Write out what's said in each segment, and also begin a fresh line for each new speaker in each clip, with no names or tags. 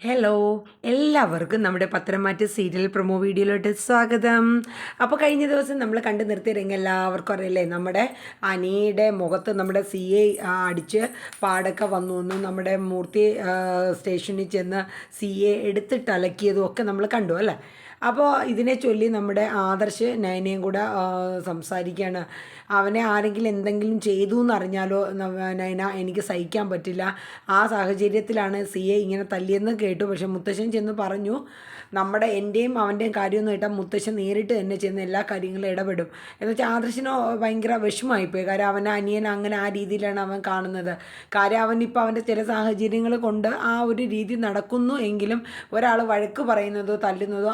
Hello എല്ലാവർക്കും നമ്മുടെ പത്രമാറ്റ് serial promo വീഡിയോയിലോട്ട് സ്വാഗതം. അപ്പോൾ കഴിഞ്ഞ ദിവസം നമ്മൾ കണ്ടു നിർത്തിയ രംഗം എല്ലാവർക്കും അറിയില്ലേ? നമ്മുടെ അനിയുടെ മുഖത്ത് നമ്മുടെ സി ഐ അടിച്ച് പാടൊക്കെ വന്നു വന്നു നമ്മുടെ മൂർത്തി സ്റ്റേഷനിൽ ചെന്ന് സി എ എടുത്തിട്ട് അലക്കിയതും ഒക്കെ നമ്മൾ കണ്ടു അല്ലേ? അപ്പോൾ ഇതിനെ ചൊല്ലി നമ്മുടെ ആദർശ് നയനയും കൂടെ സംസാരിക്കുകയാണ് അവനെ ആരെങ്കിലും എന്തെങ്കിലും ചെയ്തു എന്നറിഞ്ഞാലോ നയന എനിക്ക് സഹിക്കാൻ പറ്റില്ല. ആ സാഹചര്യത്തിലാണ് സി എ ഇങ്ങനെ തല്ലിയെന്ന് കേട്ടു. പക്ഷെ മുത്തശ്ശൻ ചെന്ന് പറഞ്ഞു നമ്മുടെ എന്റെയും അവന്റെയും കാര്യമൊന്നും കേട്ടാൽ മുത്തശ്ശൻ നേരിട്ട് തന്നെ ചെന്ന് എല്ലാ കാര്യങ്ങളും ഇടപെടും. എന്ന് വെച്ചാൽ ആദർശിനോ ഭയങ്കര വിഷമമായിപ്പോയി. കാര്യം അവൻ അനിയൻ അങ്ങനെ ആ രീതിയിലാണ് അവൻ കാണുന്നത്. കാര്യം അവൻ ഇപ്പോൾ അവന്റെ ചില സാഹചര്യങ്ങൾ കൊണ്ട് ആ ഒരു രീതി നടക്കുന്നു എങ്കിലും ഒരാൾ വഴക്ക് പറയുന്നതോ തല്ലുന്നതോ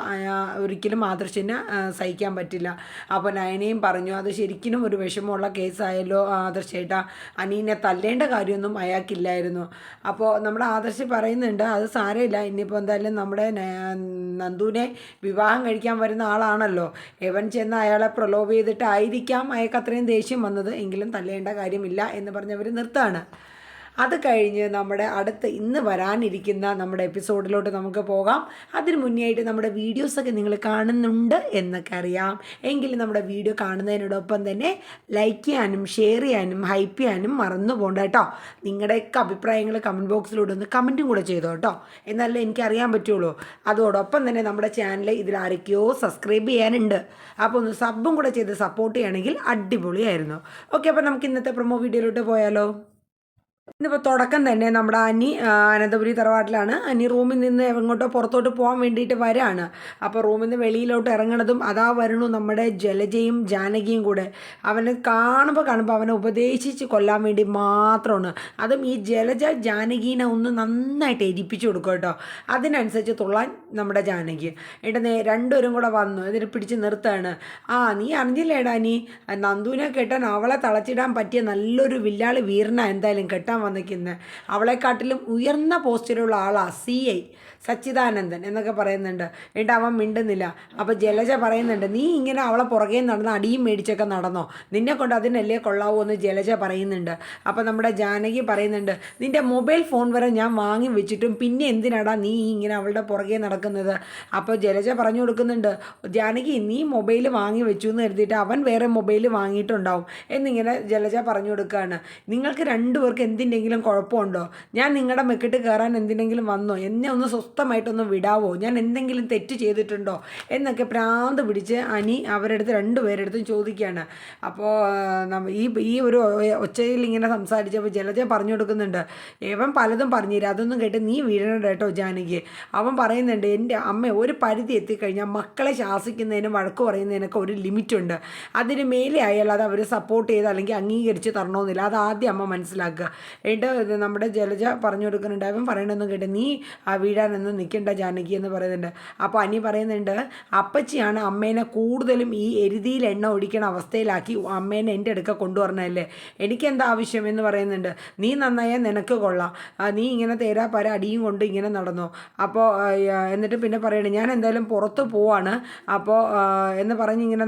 ഒരിക്കലും ആദർശിന് സഹിക്കാൻ പറ്റില്ല. അപ്പോൾ നയനയും പറഞ്ഞു അത് ശരിക്കും ഒരു വിഷമമുള്ള കേസായല്ലോ ആദർശേട്ടാ. അനീനെ തല്ലേണ്ട കാര്യമൊന്നും അയാൾക്കില്ലായിരുന്നു. അപ്പോൾ നമ്മുടെ ആദർശ് പറയുന്നുണ്ട് അത് സാരമില്ല. ഇനിയിപ്പോൾ എന്തായാലും നമ്മുടെ നന്ദുവിനെ വിവാഹം കഴിക്കാൻ വരുന്ന ആളാണല്ലോ. എവൻ ചെന്ന് അയാളെ പ്രലോഭ ചെയ്തിട്ടായിരിക്കാം അയാൾക്ക് അത്രയും ദേഷ്യം വന്നത്. എങ്കിലും തല്ലേണ്ട കാര്യമില്ല എന്ന് പറഞ്ഞവർ നിർത്താണ്. അത് കഴിഞ്ഞ് നമ്മുടെ അടുത്ത് ഇന്ന് വരാനിരിക്കുന്ന നമ്മുടെ എപ്പിസോഡിലോട്ട് നമുക്ക് പോകാം. അതിന് മുന്നേ ആയിട്ട് നമ്മുടെ വീഡിയോസൊക്കെ നിങ്ങൾ കാണുന്നുണ്ട് എന്നൊക്കെ അറിയാം. എങ്കിലും നമ്മുടെ വീഡിയോ കാണുന്നതിനോടൊപ്പം തന്നെ ലൈക്ക് ചെയ്യാനും ഷെയർ ചെയ്യാനും ഹൈപ്പ് ചെയ്യാനും മറന്നു പോകണ്ട കേട്ടോ. നിങ്ങളുടെയൊക്കെ അഭിപ്രായങ്ങൾ കമന്റ് ബോക്സിലൂടെ ഒന്ന് കമന്റും കൂടെ ചെയ്തോ കേട്ടോ. എന്നാലേ എനിക്കറിയാൻ പറ്റുള്ളൂ. അതോടൊപ്പം തന്നെ നമ്മുടെ ചാനൽ ഇതിൽ ആരൊക്കെയോ സബ്സ്ക്രൈബ് ചെയ്യാനുണ്ട്. അപ്പോൾ ഒന്ന് സബും കൂടെ ചെയ്ത് സപ്പോർട്ട് ചെയ്യുകയാണെങ്കിൽ അടിപൊളിയായിരുന്നു. ഓക്കെ അപ്പോൾ നമുക്ക് ഇന്നത്തെ പ്രൊമോ വീഡിയോയിലോട്ട് പോയാലോ? ഇന്നിപ്പോൾ തുടക്കം തന്നെ നമ്മുടെ അനി അനന്തപുരി തറവാട്ടിലാണ്. അനി റൂമിൽ നിന്ന് എങ്ങോട്ടോ പുറത്തോട്ട് പോകാൻ വേണ്ടിയിട്ട് വരാണ്. അപ്പോൾ റൂമിൽ നിന്ന് വെളിയിലോട്ട് ഇറങ്ങണതും അതാ വരണു നമ്മുടെ ജലജയും ജാനകിയും കൂടെ. അവനെ കാണുമ്പോൾ കാണുമ്പോൾ അവനെ ഉപദേശിച്ച് കൊല്ലാൻ വേണ്ടി മാത്രമാണ്. അതും ഈ ജലജ ജാനകീനെ ഒന്ന് നന്നായിട്ട് എരിപ്പിച്ചു കൊടുക്കും കേട്ടോ. അതിനനുസരിച്ച് തുള്ളാൻ നമ്മുടെ ജാനകി. എന്നിട്ട് രണ്ടുപേരും കൂടെ വന്നു. എന്നിട്ട് പിടിച്ച് നിർത്തുകയാണ്. ആ നീ അറിഞ്ഞില്ലേടാ നീ നന്ദുവിനെ കെട്ടാൻ അവളെ തളച്ചിടാൻ പറ്റിയ നല്ലൊരു വില്ലാളി വീരനാണ് എന്തായാലും കെട്ടാൻ വന്നിരിക്കുന്നത് അവളെക്കാട്ടിലും ഉയർന്ന പോസ്റ്റിലുള്ള ആളാണ് സി ഐ സച്ചിദാനന്ദൻ എന്നൊക്കെ പറയുന്നുണ്ട്. എന്നിട്ട് അവൻ മിണ്ടുന്നില്ല. അപ്പോൾ ജലജ പറയുന്നുണ്ട് നീ ഇങ്ങനെ അവളെ പുറകെ നടന്ന് അടിയും മേടിച്ചൊക്കെ നടന്നോ? നിന്നെ കൊണ്ട് അതിനല്ലേ കൊള്ളാവൂ എന്ന് ജലജ പറയുന്നുണ്ട്. അപ്പോൾ നമ്മുടെ ജാനകി പറയുന്നുണ്ട് നിന്റെ മൊബൈൽ ഫോൺ വരെ ഞാൻ വാങ്ങി വെച്ചിട്ടും പിന്നെ എന്തിനാടാ നീ ഇങ്ങനെ അവളുടെ പുറകെ നടക്കുന്നത്? അപ്പോൾ ജലജ പറഞ്ഞു കൊടുക്കുന്നുണ്ട് ജാനകി നീ മൊബൈൽ വാങ്ങി വെച്ചു എന്ന് കരുതിയിട്ട് അവൻ വേറെ മൊബൈൽ വാങ്ങിയിട്ടുണ്ടാവും എന്നിങ്ങനെ ജലജ പറഞ്ഞു കൊടുക്കുകയാണ് നിങ്ങൾക്ക് രണ്ടുപേർക്ക് എന്തിന്റെങ്കിലും കുഴപ്പമുണ്ടോ? ഞാൻ നിങ്ങളുടെ മെക്കിട്ട് കയറാൻ എന്തിനെങ്കിലും വന്നോ? എന്നെ ഒന്ന് സ്വസ്ഥമായിട്ടൊന്ന് വിടാവോ? ഞാൻ എന്തെങ്കിലും തെറ്റ് ചെയ്തിട്ടുണ്ടോ? എന്നൊക്കെ പ്രാന്ത് പിടിച്ച് അനി അവരുടെ അടുത്ത് രണ്ടുപേരെടുത്തും ചോദിക്കുകയാണ് അപ്പോൾ ഈ ഈ ഒരു ഒച്ചയിൽ ഇങ്ങനെ സംസാരിച്ചപ്പോൾ ജലജ പറഞ്ഞു കൊടുക്കുന്നുണ്ട് ഏവൻ പലതും പറഞ്ഞുതരാം അതൊന്നും കേട്ട് നീ വീഴണ്ട കേട്ടോ ജാനകി അവൻ പറയുന്നുണ്ട് എന്റെ അമ്മ ഒരു പരിധി എത്തിക്കഴിഞ്ഞാൽ മക്കളെ ശാസിക്കുന്നതിനും വഴക്ക് പറയുന്നതിനൊക്കെ ഒരു ലിമിറ്റുണ്ട്. അതിന് മേലെ ആയാൽ അത് അവർ സപ്പോർട്ട് ചെയ്ത് അല്ലെങ്കിൽ അംഗീകരിച്ച് തരണമെന്നില്ല. അത് ആദ്യം അമ്മ മനസ്സിലാക്കുക. എന്നിട്ട് നമ്മുടെ ജലജ പറഞ്ഞു കൊടുക്കുന്നുണ്ട്. അവൻ പറയണമെന്നും കേട്ട് നീ ആ വീഴാനൊന്നും നിൽക്കണ്ട ജാനകി എന്ന് പറയുന്നുണ്ട്. അപ്പോൾ അനി പറയുന്നുണ്ട് അപ്പച്ചിയാണ് അമ്മേനെ കൂടുതലും ഈ എരുതിയിൽ എണ്ണ ഒഴിക്കണ അവസ്ഥയിലാക്കി അമ്മേനെ എന്റെ അടുക്ക കൊണ്ടുവരണല്ലേ എനിക്കെന്താ ആവശ്യം എന്ന് പറയുന്നുണ്ട്. നീ നന്നായാൽ നിനക്ക് കൊള്ളാം. നീ ഇങ്ങനെ തേരാ പര അടിയും കൊണ്ട് ഇങ്ങനെ നടന്നു. അപ്പോൾ എന്നിട്ട് പിന്നെ പറയണേ ഞാൻ എന്തായാലും പുറത്ത് പോവാണ്. അപ്പോൾ എന്ന് പറഞ്ഞ് ഇങ്ങനെ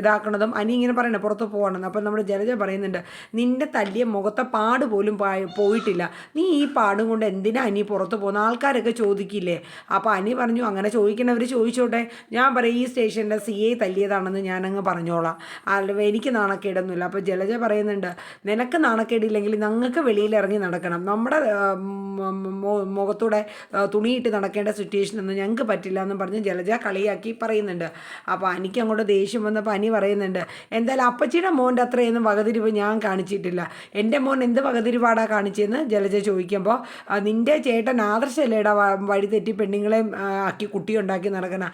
ഇതാക്കണതും അനി ഇങ്ങനെ പറയണേ പുറത്ത് പോവാണെന്ന്. അപ്പോൾ നമ്മുടെ ജലജ പറയുന്നുണ്ട് നിന്റെ തല്ലിയ മുഖത്തെ പാട് പോലും പോയിട്ടില്ല. നീ ഈ പാടും കൊണ്ട് എന്തിനാ അനി പുറത്ത് പോകുന്ന? ആൾക്കാരൊക്കെ ചോദിക്കില്ലേ? അപ്പോൾ അനി പറഞ്ഞു അങ്ങനെ ചോദിക്കണവർ ചോദിച്ചോട്ടെ. ഞാൻ പറയും ഈ സ്റ്റേഷന്റെ സി ഐ തല്ലിയതാണെന്ന് ഞാനങ്ങ് പറഞ്ഞോളാം. അല്ല എനിക്ക് നാണക്കേടൊന്നുമില്ല. അപ്പോൾ ജലജ പറയുന്നുണ്ട് നിനക്ക് നാണക്കേടില്ലെങ്കിൽ ഞങ്ങൾക്ക് വെളിയിൽ ഇറങ്ങി നടക്കണം. നമ്മുടെ മുഖത്തൂടെ തുണിയിട്ട് നടക്കേണ്ട സിറ്റുവേഷൻ ഒന്നും ഞങ്ങൾക്ക് പറ്റില്ല എന്ന് പറഞ്ഞ് ജലജ കളിയാക്കി പറയുന്നുണ്ട്. അപ്പോൾ എനിക്ക് അങ്ങോട്ട് ദേഷ്യം വന്നപ്പോൾ അനി പറയുന്നുണ്ട് എന്തായാലും അപ്പച്ചിയുടെ മോന്റെ അത്രയൊന്നും വകതിരിവ് ഞാൻ കാണിച്ചിട്ടില്ല. എന്റെ മോൻ എന്ത് വകതിരിവാടാ കാണിച്ചതെന്ന് ജലജ ചോദിക്കുമ്പോൾ നിന്റെ ചേട്ടൻ ആദർശല്ലേടാ വഴി തെറ്റി പെണ്ണുങ്ങളെ ആക്കി കുട്ടി ഉണ്ടാക്കി നടക്കണ.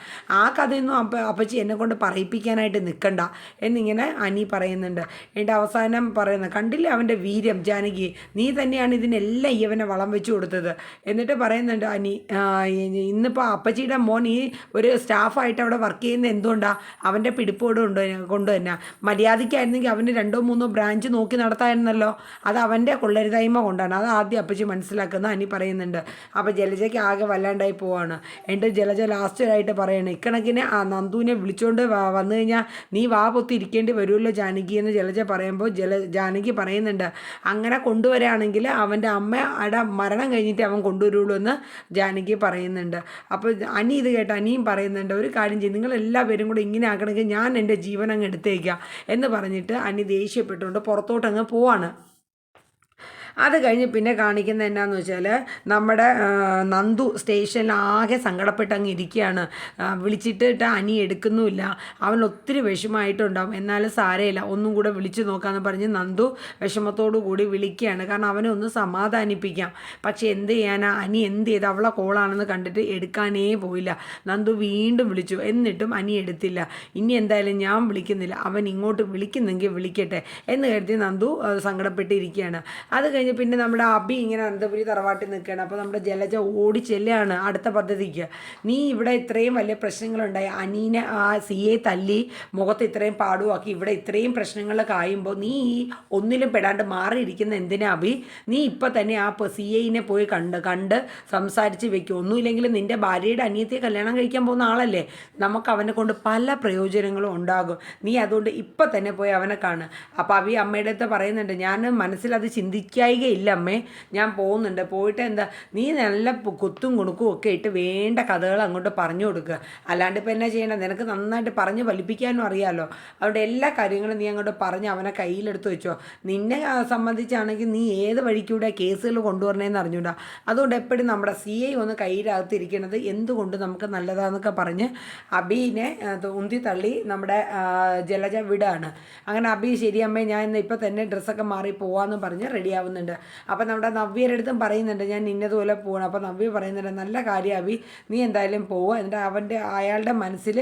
ആ കഥയൊന്നും അപ്പ അപ്പച്ചി എന്നെ കൊണ്ട് പറയിപ്പിക്കാനായിട്ട് നിൽക്കണ്ട എന്നിങ്ങനെ അനി പറയുന്നുണ്ട്. എന്റെ അവസാനം പറയുന്നത് കണ്ടില്ലേ അവന്റെ വീര്യം ജാനകി? നീ തന്നെയാണ് ഇതിനെല്ലാം ഇവനെ വളം വെച്ച് കൊടുത്തത്. എന്നിട്ട് പറയുന്നുണ്ട് അനി ഇന്നിപ്പോൾ അപ്പച്ചിയുടെ മോൻ ഈ ഒരു സ്റ്റാഫായിട്ട് അവിടെ വർക്ക് ചെയ്യുന്ന എന്തുകൊണ്ടാണ് അവന്റെ പിടിപ്പോട് കൊണ്ട് കൊണ്ട് തന്നെ. മര്യാദയ്ക്കായിരുന്നെങ്കിൽ അവന് രണ്ടോ മൂന്നോ ബ്രാഞ്ച് നോക്കി നടത്തായിരുന്നല്ലോ. അത് അവന്റെ കൊള്ളരുത്. വലുതായ്മ കൊണ്ടാണ്. അത് ആദ്യം അപ്പച്ചി മനസ്സിലാക്കുന്ന അനി പറയുന്നുണ്ട്. അപ്പോൾ ജലജയ്ക്ക് ആകെ വല്ലാണ്ടായി പോവാണ്. എന്റെ ജലജ ലാസ്റ്റായിട്ട് പറയണം ഇക്കണക്കിന് ആ നന്ദുവിനെ വിളിച്ചുകൊണ്ട് വന്നു കഴിഞ്ഞാൽ നീ വാ പൊത്തി ഇരിക്കേണ്ടി വരുമല്ലോ ജാനകി എന്ന് ജലജ പറയുമ്പോൾ ജല ജാനകി പറയുന്നുണ്ട്. അങ്ങനെ കൊണ്ടുവരാണെങ്കിൽ അവന്റെ അമ്മയുടെ മരണം കഴിഞ്ഞിട്ട് അവൻ കൊണ്ടുവരുള്ളൂ എന്ന് ജാനകി പറയുന്നുണ്ട്. അപ്പോൾ അനി ഇത് കേട്ട അനിയും പറയുന്നുണ്ട് ഒരു കാര്യം ചെയ്യും നിങ്ങൾ എല്ലാവരും കൂടെ ഇങ്ങനെ ആക്കണമെങ്കിൽ ഞാൻ എന്റെ ജീവൻ അങ്ങ് എടുത്തേക്കാം എന്ന് പറഞ്ഞിട്ട് അനി ദേഷ്യപ്പെട്ടുകൊണ്ട് പുറത്തോട്ട് അങ്ങ് പോവാണ്. അത് കഴിഞ്ഞ് പിന്നെ കാണിക്കുന്നത് എന്നാന്ന് വെച്ചാൽ നമ്മുടെ നന്ദു സ്റ്റേഷനിൽ ആകെ സങ്കടപ്പെട്ട് അങ്ങ് ഇരിക്കുകയാണ് വിളിച്ചിട്ട് അനി എടുക്കുന്നുമില്ല. അവൻ ഒത്തിരി വിഷമമായിട്ടുണ്ടാവും. എന്നാലും സാരയില്ല ഒന്നും കൂടെ വിളിച്ചു നോക്കാമെന്ന് പറഞ്ഞ് നന്ദു വിഷമത്തോടു കൂടി വിളിക്കുകയാണ്. കാരണം അവനെ ഒന്ന് സമാധാനിപ്പിക്കാം. പക്ഷേ എന്ത് ചെയ്യാനാ? അനി എന്ത് ചെയ്ത്? അവളെ കോളാണെന്ന് കണ്ടിട്ട് എടുക്കാനേ പോയില്ല. നന്ദു വീണ്ടും വിളിച്ചു. എന്നിട്ടും അനി എടുത്തില്ല. ഇനി എന്തായാലും ഞാൻ വിളിക്കുന്നില്ല. അവൻ ഇങ്ങോട്ട് വിളിക്കുന്നെങ്കിൽ വിളിക്കട്ടെ എന്ന് കരുതി നന്ദു സങ്കടപ്പെട്ടിരിക്കുകയാണ്. അത് കഴിഞ്ഞ് പിന്നെ നമ്മുടെ അബി ഇങ്ങനെ അനന്തപുരി തറവാട്ടിൽ നിൽക്കുകയാണ്. അപ്പോൾ നമ്മുടെ ജലജ ഓടി ചെല്ലുകയാണ് അടുത്ത പദ്ധതിക്ക്. നീ ഇവിടെ ഇത്രയും വലിയ പ്രശ്നങ്ങളുണ്ടായി. അനീനെ ആ സിയെ തല്ലി മുഖത്ത് ഇത്രയും പാടുവാക്കി. ഇവിടെ ഇത്രയും പ്രശ്നങ്ങൾ കായുമ്പോൾ നീ ഈ ഒന്നിലും പെടാണ്ട് മാറിയിരിക്കുന്ന എന്തിനാ അബി? നീ ഇപ്പം തന്നെ ആ സി പോയി കണ്ട് കണ്ട് സംസാരിച്ച് വെക്കും. ഒന്നുമില്ലെങ്കിലും നിന്റെ ഭാര്യയുടെ അനിയത്തെ കല്യാണം കഴിക്കാൻ പോകുന്ന ആളല്ലേ? നമുക്ക് അവനെ കൊണ്ട് പല പ്രയോജനങ്ങളും ഉണ്ടാകും. നീ അതുകൊണ്ട് ഇപ്പം തന്നെ പോയി അവനെ കാണുക. അപ്പോൾ അബി അമ്മയുടെ അടുത്ത് പറയുന്നുണ്ട് ഞാൻ മനസ്സിൽ അത് മനസ്സിലത് ചിന്തിക്കായികയില്ല അമ്മേ ഞാൻ പോകുന്നുണ്ട്. പോയിട്ട് എന്താ നീ നല്ല കുത്തും കുണുക്കും ഒക്കെ ഇട്ട് വേണ്ട കഥകൾ അങ്ങോട്ട് പറഞ്ഞു കൊടുക്കുക. അല്ലാണ്ട് ഇപ്പം എന്നാ ചെയ്യണം? നിനക്ക് നന്നായിട്ട് പറഞ്ഞ് ഫലിപ്പിക്കാനും അറിയാമല്ലോ അവിടെ എല്ലാ കാര്യങ്ങളും നീ അങ്ങോട്ട് പറഞ്ഞ് അവനെ കയ്യിലെടുത്ത് വെച്ചോ. നിന്നെ സംബന്ധിച്ചാണെങ്കിൽ നീ ഏത് വഴിക്കൂടെ കേസുകൾ കൊണ്ടുവരണേന്ന് അറിഞ്ഞൂടാ. അതുകൊണ്ട് എപ്പോഴും നമ്മുടെ സി ഐ ഒന്ന് കയ്യിലകത്തിരിക്കണത് എന്തുകൊണ്ട് നമുക്ക് നല്ലതാന്നൊക്കെ പറഞ്ഞ് അബീനെ ഉന്തി തള്ളി നമ്മുടെ ജലജ വിടാണ്. അങ്ങനെ അബി ശരിയമ്മേ ഞാൻ ഇന്ന് ഇപ്പം തന്നെ ഡ്രസ്സൊക്കെ മാറി പോവാന്ന് പറഞ്ഞ് റെഡി ആവുന്നുണ്ട് അപ്പം നമ്മുടെ നവ്യയുടെ അടുത്തും പറയുന്നുണ്ട് ഞാൻ ഇന്നതുപോലെ പോകണം അപ്പം നവ്യ പറയുന്നുണ്ട് നല്ല കാര്യം നീ എന്തായാലും പോവുക എന്നിട്ട് അവന്റെ അയാളുടെ മനസ്സിൽ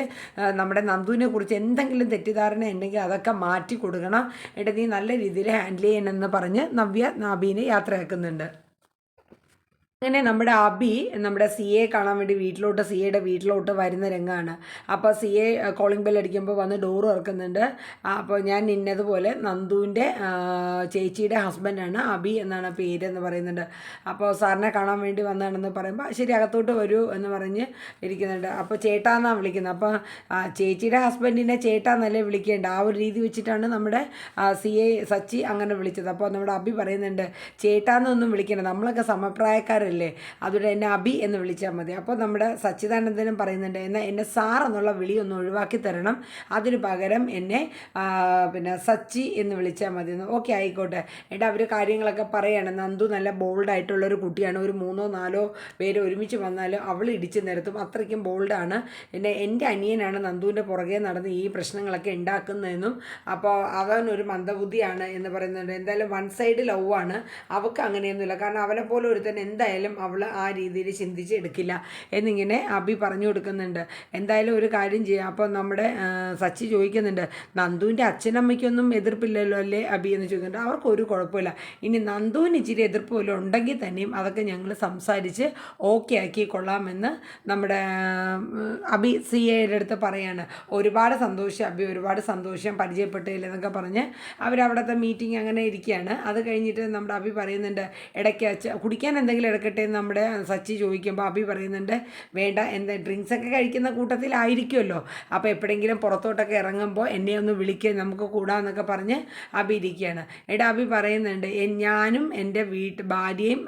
നമ്മുടെ നന്ദുവിനെ കുറിച്ച് എന്തെങ്കിലും തെറ്റിദ്ധാരണ ഉണ്ടെങ്കിൽ അതൊക്കെ മാറ്റി കൊടുക്കണം. എന്നിട്ട് നീ നല്ല രീതിയിൽ ഹാൻഡിൽ ചെയ്യണമെന്ന് പറഞ്ഞ് നവ്യ നാബീനെ യാത്രയാക്കുന്നുണ്ട്. അങ്ങനെ നമ്മുടെ അബി നമ്മുടെ സി എ കാണാൻ വേണ്ടി വീട്ടിലോട്ട് സി എയുടെ വീട്ടിലോട്ട് വരുന്ന രംഗമാണ് അപ്പോൾ സി എ കോളിംഗ് ബെൽ അടിക്കുമ്പോൾ വന്ന് ഡോർ തുറക്കുന്നുണ്ട്. അപ്പോൾ ഞാൻ ഇന്നതുപോലെ നന്ദുവിന്റെ ചേച്ചിയുടെ ഹസ്ബൻഡാണ് അബി എന്നാണ് പേര് എന്ന് പറയുന്നുണ്ട്. അപ്പോൾ സാറിനെ കാണാൻ വേണ്ടി വന്നതാണെന്ന് പറയുമ്പോൾ ശരി അകത്തോട്ട് വരൂ എന്ന് പറഞ്ഞ് ഇരിക്കുന്നുണ്ട്. അപ്പോൾ ചേട്ടാന്നാണ് വിളിക്കുന്നത്? അപ്പോൾ ചേച്ചിയുടെ ഹസ്ബൻഡിനെ ചേട്ടാന്നല്ലേ വിളിക്കേണ്ട ആ ഒരു രീതി വെച്ചിട്ടാണ് നമ്മുടെ സി എ സച്ചി അങ്ങനെ വിളിച്ചത്. അപ്പോൾ നമ്മുടെ അബി പറയുന്നുണ്ട് ചേട്ടാന്നൊന്നും വിളിക്കണ്ട. നമ്മളൊക്കെ സമപ്രായക്കാരല്ലേ. അതുകൊണ്ട് എന്നെ അബി എന്ന് വിളിച്ചാൽ മതി. അപ്പോൾ നമ്മുടെ സച്ചിദാനന്ദനും പറയുന്നുണ്ട് എന്നാൽ എന്നെ സാർ എന്നുള്ള വിളി ഒന്ന് ഒഴിവാക്കി തരണം. അതിന് പകരം എന്നെ പിന്നെ സച്ചി എന്ന് വിളിച്ചാൽ മതി. എന്ന് ഓക്കെ ആയിക്കോട്ടെ. എന്നിട്ട് അവർ കാര്യങ്ങളൊക്കെ പറയാണ്. നന്ദു നല്ല ബോൾഡായിട്ടുള്ള ഒരു കുട്ടിയാണ്. ഒരു മൂന്നോ നാലോ പേര് ഒരുമിച്ച് വന്നാലും അവൾ ഇടിച്ച് നിരത്തും. അത്രയ്ക്കും ബോൾഡാണ് പിന്നെ എന്റെ അനിയനാണ് നന്ദുവിന്റെ പുറകെ നടന്ന് ഈ പ്രശ്നങ്ങളൊക്കെ ഉണ്ടാക്കുന്നതെന്നും അപ്പോൾ അവൻ ഒരു മന്ദബുദ്ധിയാണ് എന്ന് പറയുന്നുണ്ട്. എന്തായാലും വൺ സൈഡ് ലവ് ആണ്. അവൾക്ക് അങ്ങനെയൊന്നുമില്ല. കാരണം അവനെ പോലെ ഒരുത്തൻ എന്തായാലും അവൾ ആ രീതിയിൽ ചിന്തിച്ച് എടുക്കില്ല എന്നിങ്ങനെ അബി പറഞ്ഞു കൊടുക്കുന്നുണ്ട്. എന്തായാലും ഒരു കാര്യം ചെയ്യാം. അപ്പോൾ നമ്മുടെ സച്ചി ചോദിക്കുന്നുണ്ട് നന്ദുവിന്റെ അച്ഛനമ്മയ്ക്കൊന്നും എതിർപ്പില്ലല്ലോ അല്ലേ അബി എന്ന് ചോദിക്കുന്നുണ്ട്. അവർക്ക് ഒരു കുഴപ്പമില്ല. ഇനി നന്ദുവിന് ഇച്ചിരി എതിർപ്പ് പോലും ഉണ്ടെങ്കിൽ തന്നെയും അതൊക്കെ ഞങ്ങൾ സംസാരിച്ച് ഓക്കെ ആക്കി കൊള്ളാമെന്ന് നമ്മുടെ അബി സി എയുടെ അടുത്ത് പറയാണ്. ഒരുപാട് സന്തോഷം അബി ഒരുപാട് സന്തോഷം പരിചയപ്പെട്ടില്ല എന്നൊക്കെ പറഞ്ഞ് അവരവിടുത്തെ മീറ്റിംഗ് അങ്ങനെ ഇരിക്കുകയാണ്. അത് കഴിഞ്ഞിട്ട് നമ്മുടെ അബി പറയുന്നുണ്ട് ഇടയ്ക്ക് കുടിക്കാൻ എന്തെങ്കിലും എടുക്കട്ടെ എന്ന് നമ്മുടെ സച്ചി ചോദിക്കുമ്പോൾ അബി പറയുന്നുണ്ട് വേണ്ട എന്താ ഡ്രിങ്ക്സൊക്കെ കഴിക്കുന്ന കൂട്ടത്തിലായിരിക്കുമല്ലോ അപ്പോൾ എപ്പോഴെങ്കിലും പുറത്തോട്ടൊക്കെ ഇറങ്ങുമ്പോൾ എന്നെ ഒന്ന് വിളിക്കുക നമുക്ക് കൂടാന്നൊക്കെ പറഞ്ഞ് അബി ഇരിക്കുകയാണ്. എടാ അബി പറയുന്നുണ്ട് ഞാനും എന്റെ വീട്ട് ഭാര്യയും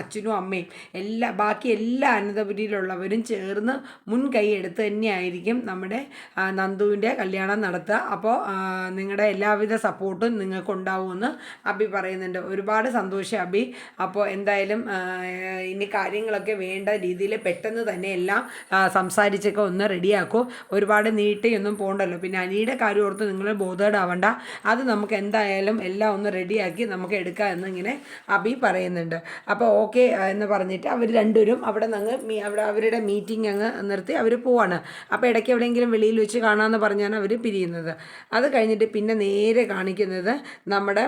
അച്ഛനും അമ്മയും എല്ലാ ബാക്കി എല്ലാ അനന്തപുരിയിലുള്ളവരും ചേർന്ന് മുൻകൈ എടുത്ത് തന്നെയായിരിക്കും നമ്മുടെ നന്ദുവിന്റെ കല്യാണം നടത്തുക. അപ്പോൾ നിങ്ങളുടെ എല്ലാവിധ സപ്പോർട്ടും നിങ്ങൾക്ക് ഉണ്ടാവുമെന്ന് അബി പറയുന്നുണ്ട്. ഒരുപാട് സന്തോഷം അബി അപ്പോൾ എന്തായാലും ഇനി കാര്യങ്ങളൊക്കെ വേണ്ട രീതിയിൽ പെട്ടെന്ന് തന്നെ എല്ലാം സംസാരിച്ചൊക്കെ ഒന്ന് റെഡിയാക്കൂ. ഒരുപാട് നീട്ടിയൊന്നും പോകണ്ടല്ലോ പിന്നെ അനിയുടെ കാര്യം ഓർത്ത് നിങ്ങൾ ബോധേഡാവണ്ട അത് നമുക്ക് എന്തായാലും എല്ലാം ഒന്ന് റെഡിയാക്കി നമുക്ക് എടുക്കാം എന്നിങ്ങനെ അബി പറയുന്നുണ്ട്. അപ്പോൾ ഓക്കെ എന്ന് പറഞ്ഞിട്ട് അവർ രണ്ടുപേരും അവിടെ നിന്ന് മീ- അവിടെ അവരുടെ മീറ്റിംഗ് അങ്ങ് നിർത്തി അവർ പോവാണ്. അപ്പോൾ ഇടയ്ക്ക് എവിടെയെങ്കിലും വെളിയിൽ വെച്ച് കാണാമെന്ന് പറഞ്ഞാണ് അവർ പിരിയുന്നത്. അത് കഴിഞ്ഞിട്ട് പിന്നെ നേരെ കാണിക്കുന്നത് നമ്മുടെ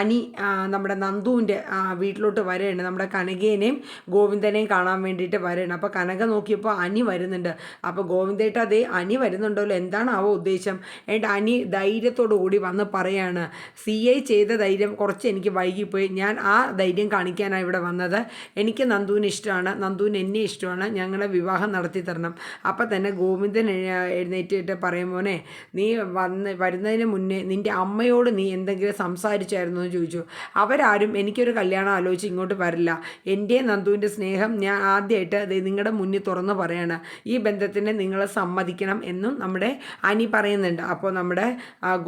അനി നമ്മുടെ നന്ദുവിന്റെ വീട്ടിലോട്ട് വരികയാണ് നമ്മുടെ കനകയെ എനെയും ഗോവിന്ദനെയും കാണാൻ വേണ്ടിയിട്ട് വരണം. അപ്പോൾ കനക നോക്കിയപ്പോൾ അനി വരുന്നുണ്ട്. അപ്പോൾ ഗോവിന്ദേട്ട അതേ അനി വരുന്നുണ്ടല്ലോ. എന്താണ് ആവോ ഉദ്ദേശം? എന്റെ അനി ധൈര്യത്തോടു കൂടി വന്ന് പറയാണ്. സി ഐ ചെയ്ത ധൈര്യം കുറച്ച് എനിക്ക് വൈകിപ്പോയി. ഞാൻ ആ ധൈര്യം കാണിക്കാനാണ് ഇവിടെ വന്നത്. എനിക്ക് നന്ദുവിന് ഇഷ്ടമാണ്. നന്ദുവിന് എന്നെ ഇഷ്ടമാണ്. ഞങ്ങളെ വിവാഹം നടത്തി തരണം. അപ്പം തന്നെ ഗോവിന്ദൻ എഴുന്നേറ്റിട്ട് പറയും മോനെ നീ വന്ന് വരുന്നതിന് മുന്നേ നിന്റെ അമ്മയോട് നീ എന്തെങ്കിലും സംസാരിച്ചായിരുന്നു? എന്ന് ചോദിച്ചു. അവരാരും എനിക്കൊരു കല്യാണം ആലോചിച്ച് ഇങ്ങോട്ട് വരില്ല. എന്റെ നന്ദുവിന്റെ സ്നേഹം ഞാൻ ആദ്യമായിട്ട് അത് നിങ്ങളുടെ മുന്നിൽ തുറന്ന് പറയാണ്. ഈ ബന്ധത്തിന് നിങ്ങൾ സമ്മതിക്കണം എന്നും നമ്മുടെ അനി പറയുന്നുണ്ട്. അപ്പോൾ നമ്മുടെ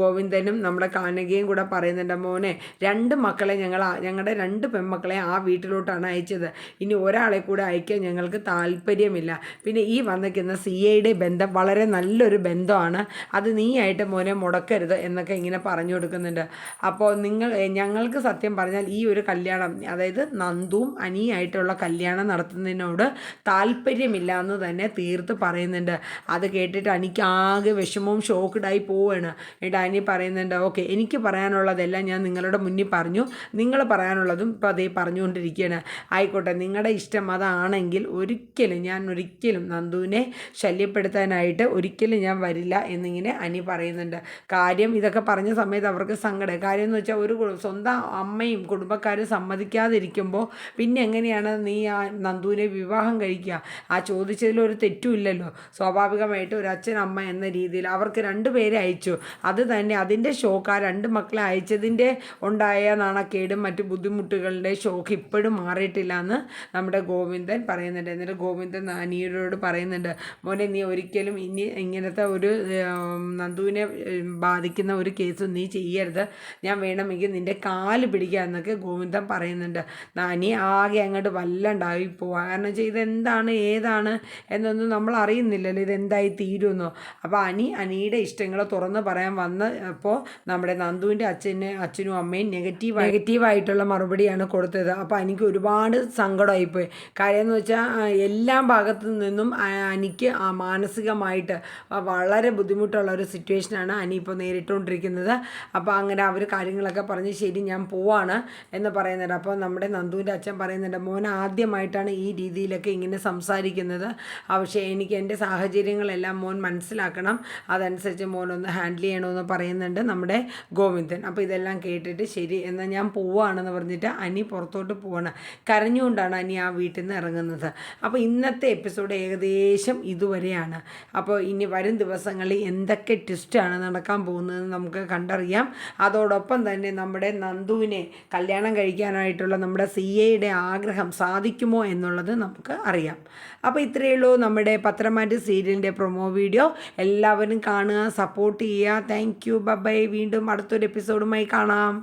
ഗോവിന്ദനും നമ്മുടെ കാനകയും കൂടെ പറയുന്നുണ്ട് മോനെ രണ്ട് മക്കളെ ഞങ്ങൾ ഞങ്ങളുടെ രണ്ട് പെൺമക്കളെ ആ വീട്ടിലോട്ടാണ് അയച്ചത്. ഇനി ഒരാളെ കൂടെ അയക്കാൻ ഞങ്ങൾക്ക് താല്പര്യമില്ല. പിന്നെ ഈ വന്നിരിക്കുന്ന സി ഐയുടെ ബന്ധം വളരെ നല്ലൊരു ബന്ധമാണ്. അത് നീയായിട്ട് മോനെ മുടക്കരുത് എന്നൊക്കെ ഇങ്ങനെ പറഞ്ഞു കൊടുക്കുന്നുണ്ട്. അപ്പോൾ നിങ്ങൾ ഞങ്ങൾക്ക് സത്യം പറഞ്ഞാൽ ഈ ഒരു കല്യാണം അതായത് നന്ദുവും അനിയായിട്ടുള്ള കല്യാണം നടത്തുന്നതിനോട് താല്പര്യമില്ല എന്ന് തന്നെ തീർത്ത് പറയുന്നുണ്ട്. അത് കേട്ടിട്ട് എനിക്ക് ആകെ വിഷമവും ഷോക്ക്ഡായി പോവുകയാണ് എന്നിട്ട് അനി പറയുന്നുണ്ട് ഓക്കെ എനിക്ക് പറയാനുള്ളതെല്ലാം ഞാൻ നിങ്ങളുടെ മുന്നിൽ പറഞ്ഞു. നിങ്ങൾ പറയാനുള്ളതും ഇപ്പോൾ അതേ പറഞ്ഞുകൊണ്ടിരിക്കുകയാണ് ആയിക്കോട്ടെ നിങ്ങളുടെ ഇഷ്ടം അതാണെങ്കിൽ ഒരിക്കലും ഞാൻ ഒരിക്കലും നന്ദുവിനെ ശല്യപ്പെടുത്താനായിട്ട് ഒരിക്കലും ഞാൻ വരില്ല എന്നിങ്ങനെ അനി പറയുന്നുണ്ട്. കാര്യം ഇതൊക്കെ പറഞ്ഞ സമയത്ത് അവർക്ക് സങ്കടം. കാര്യം എന്ന് വെച്ചാൽ ഒരു സ്വന്തം അമ്മയും കുടുംബക്കാരും സമ്മതിക്കാതിരിക്കുമ്പോൾ പിന്നെ എങ്ങനെയാണ് നീ ആ നന്ദുവിനെ വിവാഹം കഴിക്കുക? ആ ചോദിച്ചതിൽ ഒരു തെറ്റുമില്ലല്ലോ സ്വാഭാവികമായിട്ട് ഒരു അച്ഛൻ അമ്മ എന്ന രീതിയിൽ അവർക്ക് രണ്ട് പേരെ അയച്ചു. അത് തന്നെ അതിന്റെ ഷോക്ക് ആ രണ്ട് മക്കളെ അയച്ചതിന്റെ ഉണ്ടായ നാണക്കേടും മറ്റു ബുദ്ധിമുട്ടുകളുടെ ഷോക്ക് ഇപ്പോഴും മാറിയിട്ടില്ല എന്ന് നമ്മുടെ ഗോവിന്ദൻ പറയുന്നുണ്ട്. എന്നിട്ട് ഗോവിന്ദൻ അനിയരോട് പറയുന്നുണ്ട് മോനെ നീ ഒരിക്കലും ഇനി ഇങ്ങനത്തെ ഒരു നന്ദുവിനെ ബാധിക്കുന്ന ഒരു കേസ് നീ ചെയ്യരുത്. ഞാൻ വേണമെങ്കിൽ നിന്റെ കാൽ പിടിക്കുക എന്നൊക്കെ ഗോവിന്ദൻ പറയുന്നുണ്ട്. നാനി ആകെ അങ്ങോട്ട് വല്ലണ്ടായി പോവാ. കാരണം വെച്ചാൽ ഇതെന്താണ് ഏതാണ് എന്നൊന്നും നമ്മൾ അറിയുന്നില്ലല്ലോ. ഇതെന്തായി തീരുമെന്നോ. അപ്പോൾ അനി അനിയുടെ ഇഷ്ടങ്ങൾ തുറന്ന് പറയാൻ വന്ന അപ്പോൾ നമ്മുടെ നന്ദുവിന്റെ അച്ഛന് അച്ഛനും അമ്മയും നെഗറ്റീവ് നെഗറ്റീവായിട്ടുള്ള മറുപടിയാണ് കൊടുത്തത്. അപ്പോൾ അനിക്ക് ഒരുപാട് സങ്കടമായിപ്പോയി. കാര്യം എന്ന് വെച്ചാൽ എല്ലാ ഭാഗത്തു നിന്നും അനിക്ക് മാനസികമായിട്ട് വളരെ ബുദ്ധിമുട്ടുള്ള ഒരു സിറ്റുവേഷനാണ് അനി ഇപ്പോൾ നേരിട്ടുകൊണ്ടിരിക്കുന്നത് അപ്പോൾ അങ്ങനെ അവർ കാര്യങ്ങളൊക്കെ പറഞ്ഞ് ശരി ഞാൻ പോവാണ് എന്ന് പറയുന്നുണ്ട് അപ്പോൾ നമ്മുടെ നന്ദുവിന്റെ അച്ഛൻ പറയുന്നുണ്ട് മോൻ ആദ്യമായിട്ടാണ് ഈ രീതിയിലൊക്കെ ഇങ്ങനെ സംസാരിക്കുന്നത്. ആ, പക്ഷേ എനിക്ക് എന്റെ സാഹചര്യങ്ങളെല്ലാം മോൻ മനസ്സിലാക്കണം. അതനുസരിച്ച് മോൻ ഒന്ന് ഹാൻഡിൽ ചെയ്യണമെന്ന് പറയുന്നുണ്ട് നമ്മുടെ ഗോവിന്ദൻ. അപ്പോൾ ഇതെല്ലാം കേട്ടിട്ട് ശരി എന്നാൽ ഞാൻ പോവുകയാണെന്ന് പറഞ്ഞിട്ട് അനി പുറത്തോട്ട് പോവാണ്. കരഞ്ഞുകൊണ്ടാണ് അനി ആ വീട്ടിൽ നിന്ന് ഇറങ്ങുന്നത്. അപ്പോൾ ഇന്നത്തെ എപ്പിസോഡ് ഏകദേശം ഇതുവരെയാണ്. അപ്പോൾ ഇനി വരും ദിവസങ്ങളിൽ എന്തൊക്കെ ട്വിസ്റ്റാണ് നടക്കാൻ പോകുന്നതെന്ന് നമുക്ക് കണ്ടറിയാം. അതോടൊപ്പം തന്നെ നമ്മുടെ നന്ദുവിനെ കല്യാണം കഴിക്കാനായിട്ടുള്ള നമ്മുടെ സി എയുടെ ആഗ്രഹം സാധിക്കുമോ എന്നുള്ളത് നമുക്ക് അറിയാം. അപ്പോൾ ഇത്രയേ ഉള്ളൂ നമ്മുടെ പത്രമാറ്റ് സീരിയലിന്റെ പ്രൊമോ വീഡിയോ എല്ലാവരും കാണുക സപ്പോർട്ട് ചെയ്യുക. താങ്ക് യു ബൈ വീണ്ടും അടുത്തൊരു എപ്പിസോഡുമായി കാണാം.